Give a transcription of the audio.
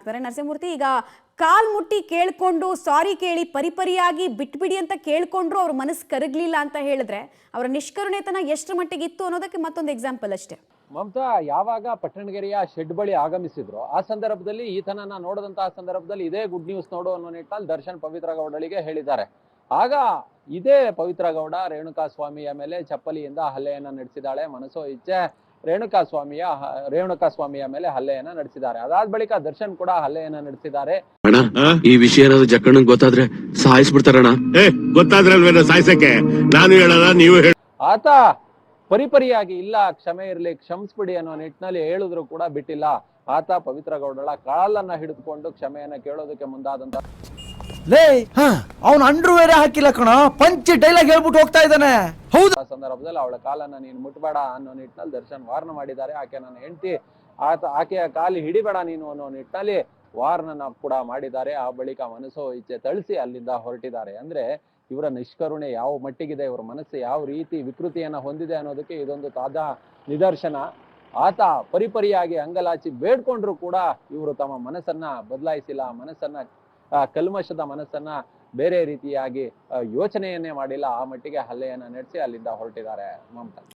ಆಗ್ತಾರೆ. ನರಸಿಂಹಮೂರ್ತಿ, ಈಗ ಕಾಲ್ ಮುಟ್ಟಿ ಕೇಳ್ಕೊಂಡು ಸಾರಿ ಕೇಳಿ, ಪರಿಪರಿಯಾಗಿ ಬಿಟ್ಬಿಡಿ ಅಂತ ಕೇಳ್ಕೊಂಡ್ರು ಅವ್ರ ಮನಸ್ಸು ಕರಗ್ಲಿಲ್ಲ ಅಂತ ಹೇಳಿದ್ರೆ ಅವರ ನಿಷ್ಕರುಣೆತನ ಎಷ್ಟು ಮಟ್ಟಿಗೆ ಇತ್ತು ಅನ್ನೋದಕ್ಕೆ ಮತ್ತೊಂದು ಎಕ್ಸಾಂಪಲ್ ಅಷ್ಟೇ. ಮಮತಾ, ಯಾವಾಗ ಪಟ್ಟಣಗೆರೆಯ ಶೆಡ್ ಬಳಿ ಆಗಮಿಸಿದ್ರು, ಆ ಸಂದರ್ಭದಲ್ಲಿ ಈತನನ್ನ ನೋಡಿದಂತಹ ಸಂದರ್ಭದಲ್ಲಿ ಇದೇ ಗುಡ್ ನ್ಯೂಸ್ ನೋಡು ಅನ್ನೋ ನಿಟ್ಟಲ್ಲಿ ದರ್ಶನ್ ಪವಿತ್ರ ಗೌಡಳಿಗೆ ಹೇಳಿದ್ದಾರೆ. ಆಗ ಇದೇ ಪವಿತ್ರ ಗೌಡ ರೇಣುಕಾ ಸ್ವಾಮಿಯ ಮೇಲೆ ಚಪ್ಪಲಿಯಿಂದ ಹಲ್ಲೆಯನ್ನ ನಡೆಸಿದಾಳೆ ಮನಸ್ಸೋ ಇಚ್ಛೆ ರೇಣುಕಾ ಸ್ವಾಮಿಯ ರೇಣುಕಾ ಸ್ವಾಮಿಯ ಮೇಲೆ ಹಲ್ಲೆಯನ್ನ ನಡೆಸಿದ್ದಾರೆ. ಅದಾದ ಬಳಿಕ ದರ್ಶನ್ ಕೂಡ ಹಲ್ಲೆಯನ್ನ ನಡೆಸಿದ್ದಾರೆ. ಅಣ್ಣ ಈ ವಿಷಯ ಏನಾದ್ರು ಜಕ್ಕಣ್ಣಂಗ್ ಗೊತ್ತಾದ್ರೆ ಸಾಯಿಸ್ಬಿಡ್ತಾರಣ ಏ ಸಾಯಿಸಕ್ಕೆ? ನಾನು ಹೇಳಲ್ಲ ನೀವು ಹೇಳ ಆತ ಪರಿಪರಿಯಾಗಿ ಇಲ್ಲ ಕ್ಷಮೆ ಇರಲಿ ಕ್ಷಮಿಸ್ಬಿಡಿ ಅನ್ನೋ ನಿಟ್ಟಿನಲ್ಲಿ ಹೇಳಿದ್ರು ಕೂಡ ಬಿಟ್ಟಿಲ್ಲ. ಆತ ಪವಿತ್ರ ಗೌಡಳ ಕಾಲನ್ನ ಹಿಡಿದುಕೊಂಡು ಕ್ಷಮೆಯನ್ನ ಕೇಳೋದಕ್ಕೆ ಮುಂದಾದಂತ ಲೇ ಅವನು ಅಂಡರ್ವೇರ್ ಬೇರೆ ಹಾಕಿಲ್ಲ ಕಣ. ಪಂಚ್ ಡೈಲಾಗ್ ಹೇಳ್ಬಿಟ್ಟು ಹೋಗ್ತಾ ಇದ್ದಾನೆ. ಹೌದು. ಆ ಸಂದರ್ಭದಲ್ಲಿ ಅವಳ ಕಾಲನ್ನ ನೀನು ಮುಟ್ಬೇಡ ಅನ್ನೋ ನಿಟ್ಟಿನಲ್ಲಿ ದರ್ಶನ್ ವಾರ್ನ ಮಾಡಿದ್ದಾರೆ. ಆಕೆ ನನ್ನ ಹೆಂಡತಿ, ಆತ, ಆಕೆಯ ಕಾಲಿ ಹಿಡಿಬೇಡ ನೀನು ಅನ್ನೋ ನಿಟ್ಟಿನಲ್ಲಿ ವಾರ್ನನ್ನ ಕೂಡ ಮಾಡಿದ್ದಾರೆ. ಆ ಬಳಿಕ ಮನಸ್ಸು ಇಚ್ಛೆ ತಳಿಸಿ ಅಲ್ಲಿಂದ ಹೊರಟಿದ್ದಾರೆ. ಅಂದ್ರೆ ಇವರ ನಿಷ್ಕರುಣೆ ಯಾವ ಮಟ್ಟಿಗಿದೆ, ಇವರ ಮನಸ್ಸು ಯಾವ ರೀತಿ ವಿಕೃತಿಯನ್ನ ಹೊಂದಿದೆ ಅನ್ನೋದಕ್ಕೆ ಇದೊಂದು ತಾಜಾ ನಿದರ್ಶನ. ಆತ ಪರಿಪರಿಯಾಗಿ ಅಂಗಲಾಚಿ ಬೇಡ್ಕೊಂಡ್ರು ಕೂಡ ಇವರು ತಮ್ಮ ಮನಸ್ಸನ್ನ ಬದಲಾಯಿಸಿಲ್ಲ. ಮನಸ್ಸನ್ನ ಕಲ್ಮಶದ ಮನಸ್ಸನ್ನ ಬೇರೆ ರೀತಿಯಾಗಿ ಯೋಚನೆಯನ್ನೇ ಮಾಡಿಲ್ಲ. ಆ ಮಟ್ಟಿಗೆ ಹಲ್ಲೆಯನ್ನು ನಡೆಸಿ ಅಲ್ಲಿಂದ ಹೊರಟಿದ್ದಾರೆ ಮಮತಾ.